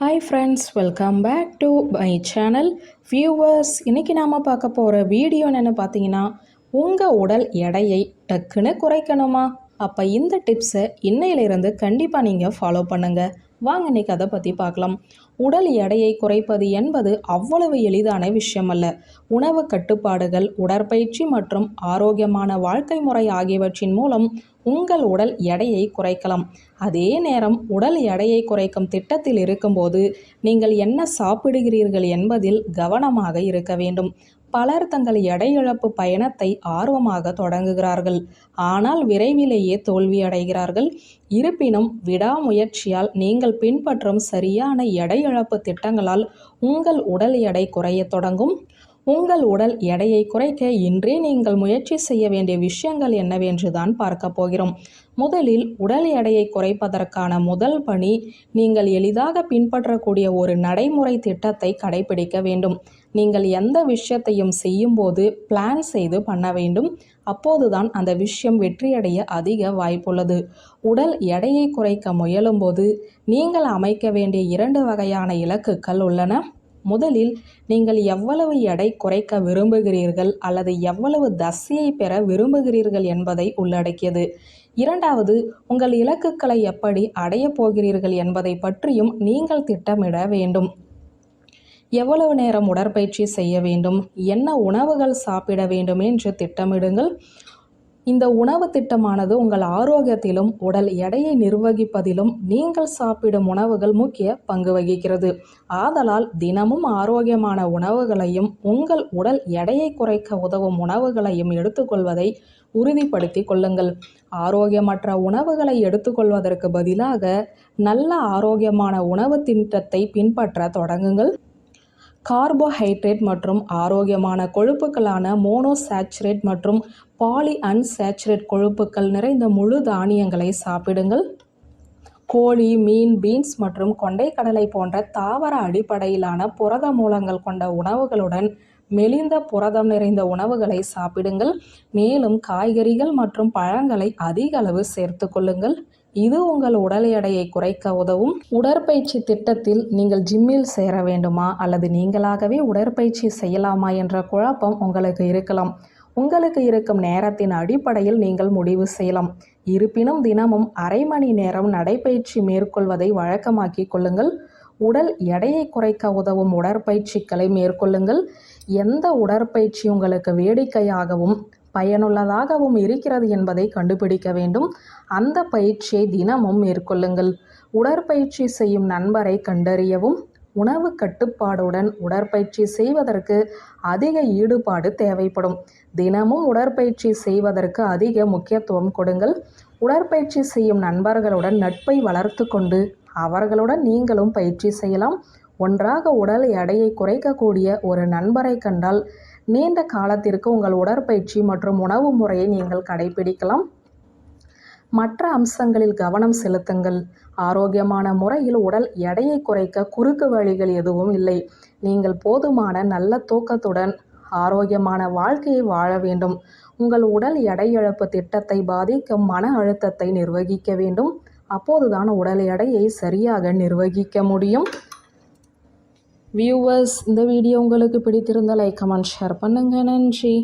Hi friends welcome back to my channel viewers இன்றைக்கி நாம் பார்க்க போகிற வீடியோ என்னென்னு பார்த்தீங்கன்னா உங்கள் உடல் எடையை டக்குன்னு குறைக்கணுமா? அப்போ இந்த டிப்ஸை இன்னையிலிருந்து கண்டிப்பாக நீங்கள் ஃபாலோ பண்ணுங்கள் வாங்க இன்னைக்கு அதை பற்றி பார்க்கலாம். உடல் எடையை குறைப்பது என்பது அவ்வளவு எளிதான விஷயம் அல்ல உணவு கட்டுப்பாடுகள் உடற்பயிற்சி மற்றும் ஆரோக்கியமான வாழ்க்கை முறை ஆகியவற்றின் மூலம் உங்கள் உடல் எடையை குறைக்கலாம். அதே நேரம் உடல் எடையை குறைக்கும் திட்டத்தில் இருக்கும்போது நீங்கள் என்ன சாப்பிடுகிறீர்கள் என்பதில் கவனமாக இருக்க வேண்டும். பலர் தங்கள் எடை இழப்பு பயணத்தை ஆர்வமாக தொடங்குகிறார்கள். ஆனால் விரைவிலேயே தோல்வியடைகிறார்கள். இருப்பினும் விடாமுயற்சியால் நீங்கள் பின்பற்றும் சரியான எடை இழப்பு திட்டங்களால் உங்கள் உடல் எடை குறையத் தொடங்கும். உங்கள் உடல் எடையை குறைக்க இன்றே நீங்கள் முயற்சி செய்ய வேண்டிய விஷயங்கள் என்னவென்று தான் பார்க்க போகிறோம். முதலில் உடல் எடையை குறைப்பதற்கான முதல் பணி நீங்கள் எளிதாக பின்பற்றக்கூடிய ஒரு நடைமுறை திட்டத்தை கடைபிடிக்க வேண்டும். நீங்கள் எந்த விஷயத்தையும் செய்யும்போது பிளான் செய்து பண்ண வேண்டும். அப்போதுதான் அந்த விஷயம் வெற்றியடைய அதிக வாய்ப்புள்ளது. உடல் எடையை குறைக்க முயலும்போது நீங்கள் அமைக்க வேண்டிய இரண்டு வகையான இலக்குகள் உள்ளன. முதலில் நீங்கள் எவ்வளவு எடை குறைக்க விரும்புகிறீர்கள் அல்லது எவ்வளவு தசையை பெற விரும்புகிறீர்கள் என்பதை உள்ளடக்கியது. இரண்டாவது உங்கள் இலக்குகளை எப்படி அடையப் போகிறீர்கள் என்பதை பற்றியும் நீங்கள் திட்டமிட வேண்டும். எவ்வளவு நேரம் உடற்பயிற்சி செய்ய வேண்டும்? என்ன உணவுகள் சாப்பிட வேண்டும் என்று திட்டமிடுங்கள். இந்த உணவு திட்டமானது உங்கள் ஆரோக்கியத்திலும் உடல் எடையை நிர்வகிப்பதிலும் நீங்கள் சாப்பிடும் உணவுகள் முக்கிய பங்கு வகிக்கிறது. ஆதலால் தினமும் ஆரோக்கியமான உணவுகளையும் உங்கள் உடல் எடையை குறைக்க உதவும் உணவுகளையும் எடுத்துக்கொள்வதை உறுதிப்படுத்தி கொள்ளுங்கள். ஆரோக்கியமற்ற உணவுகளை எடுத்துக்கொள்வதற்கு பதிலாக நல்ல ஆரோக்கியமான உணவு திட்டத்தை பின்பற்ற தொடங்குங்கள். கார்போஹைட்ரேட் மற்றும் ஆரோக்கியமான கொழுப்புகளான மோனோசாச்சுரேட் மற்றும் பாலி அன்சேச்சுரேட் கொழுப்புகள் நிறைந்த முழு தானியங்களை சாப்பிடுங்கள். கோழி மீன் பீன்ஸ் மற்றும் கொண்டைக்கடலை போன்ற தாவர அடிப்படையிலான புரத மூலங்கள் கொண்ட உணவுகளுடன் மெலிந்த புரதம் நிறைந்த உணவுகளை சாப்பிடுங்கள். மேலும் காய்கறிகள் மற்றும் பழங்களை அதிக அளவு சேர்த்து கொள்ளுங்கள். இது உங்கள் உடல் எடையை குறைக்க உதவும். உடற்பயிற்சி திட்டத்தில் நீங்கள் ஜிம்மில் சேர வேண்டுமா? அல்லது நீங்களாகவே உடற்பயிற்சி செய்யலாமா? என்ற குழப்பம் உங்களுக்கு இருக்கலாம். உங்களுக்கு இருக்கும் நேரத்தின் அடிப்படையில் நீங்கள் முடிவு செய்யலாம். இருப்பினும் தினமும் அரை மணி நேரம் நடைப்பயிற்சி மேற்கொள்வதை வழக்கமாக்கி கொள்ளுங்கள். உடல் எடையை குறைக்க உதவும் உடற்பயிற்சிகளை மேற்கொள்ளுங்கள். எந்த உடற்பயிற்சி உங்களுக்கு வேடிக்கையாகவும் பயனுள்ளதாகவும் இருக்கிறது என்பதை கண்டுபிடிக்க வேண்டும். அந்த பயிற்சியை தினமும் மேற்கொள்ளுங்கள். உடற்பயிற்சி செய்யும் நண்பரை கண்டறியவும் உணவு கட்டுப்பாடுடன் உடற்பயிற்சி செய்வதற்கு அதிக ஈடுபாடு தேவைப்படும். தினமும் உடற்பயிற்சி செய்வதற்கு அதிக முக்கியத்துவம் கொடுங்கள். உடற்பயிற்சி செய்யும் நண்பர்களுடன் நட்பை வளர்த்து கொண்டு அவர்களுடன் நீங்களும் பயிற்சி செய்யலாம். ஒன்றாக உடல் எடையை குறைக்கக்கூடிய ஒரு நண்பரை கண்டால் நீண்ட காலத்திற்கு உங்கள் உடற்பயிற்சி மற்றும் உணவு முறையை நீங்கள் கடைபிடிக்கலாம். மற்ற அம்சங்களில் கவனம் செலுத்துங்கள். ஆரோக்கியமான முறையில் உடல் எடையை குறைக்க குறுக்கு வழிகள் எதுவும் இல்லை. நீங்கள் போதுமான நல்ல தூக்கத்துடன் ஆரோக்கியமான வாழ்க்கையை வாழ வேண்டும். உங்கள் உடல் எடை இழப்பு திட்டத்தை பாதிக்கும் மன அழுத்தத்தை நிர்வகிக்க வேண்டும். அப்போதுதான் உடல் எடையை சரியாக நிர்வகிக்க முடியும். வியூவர்ஸ் இந்த வீடியோ உங்களுக்கு பிடித்திருந்தால் லைக் கமெண்ட் ஷேர் பண்ணுங்கள் நன்றி.